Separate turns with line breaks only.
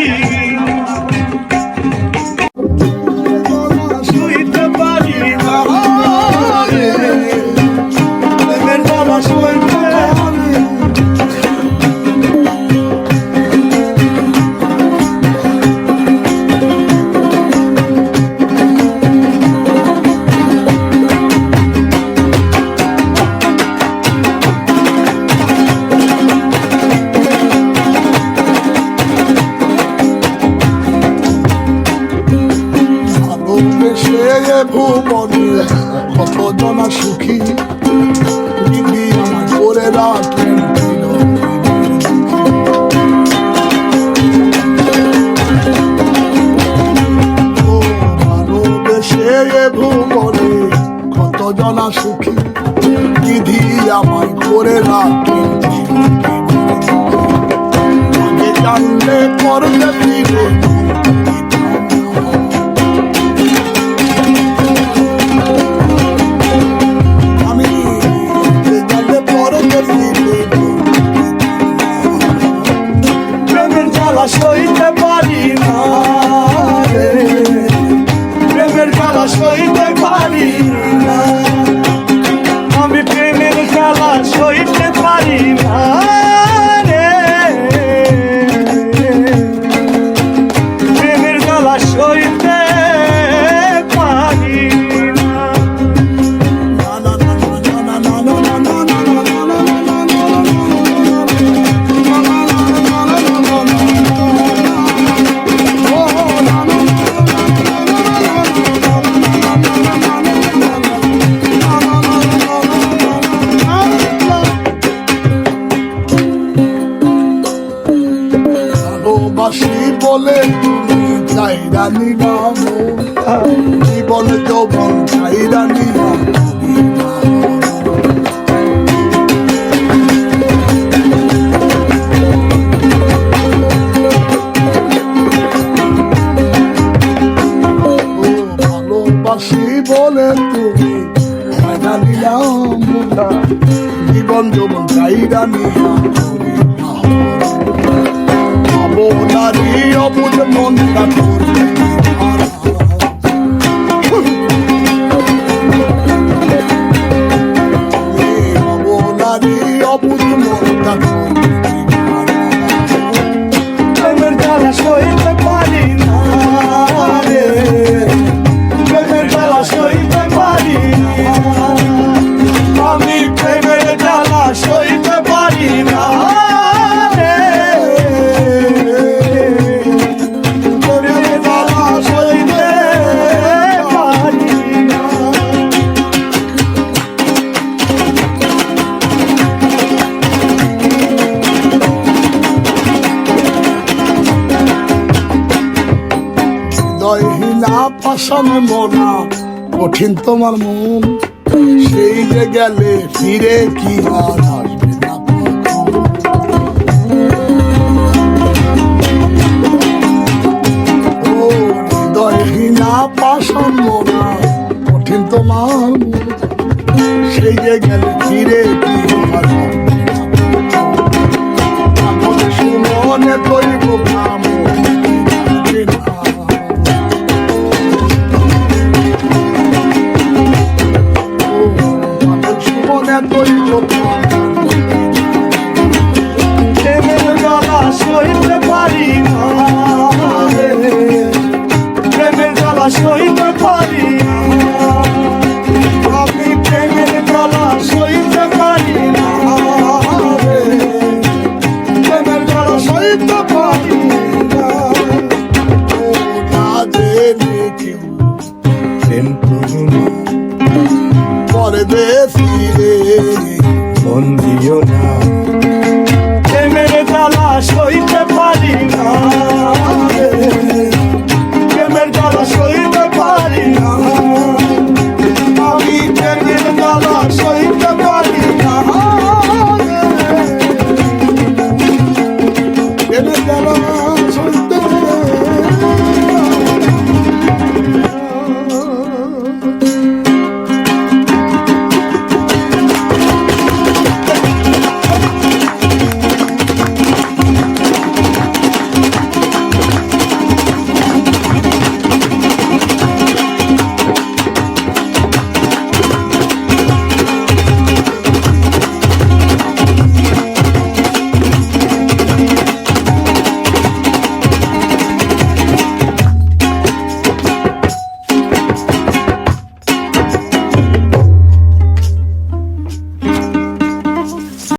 Hari ভুবনে কতজনা সুখী দিদি আমার করে রাখেন ভুবনে কতজনা সুখী দিদি আমার করে রাখেন করলে দানি ভালোবাসি বলে তুমি জীবন জীবন চাইরা নিয়া তুমি ভাবো। নারী অবুধ
মন না
ফাসানে মোনা, কঠিন তোমার মন। সেই যে গেলে ফিরে কি আর আসবে না ও হৃদয়হীনা কঠিন তোমার মন। সেই যে গেলে ফিরে কি আর আসবে না নতুন প্রজন্ম
পর্বে ফিরে মন দিও না।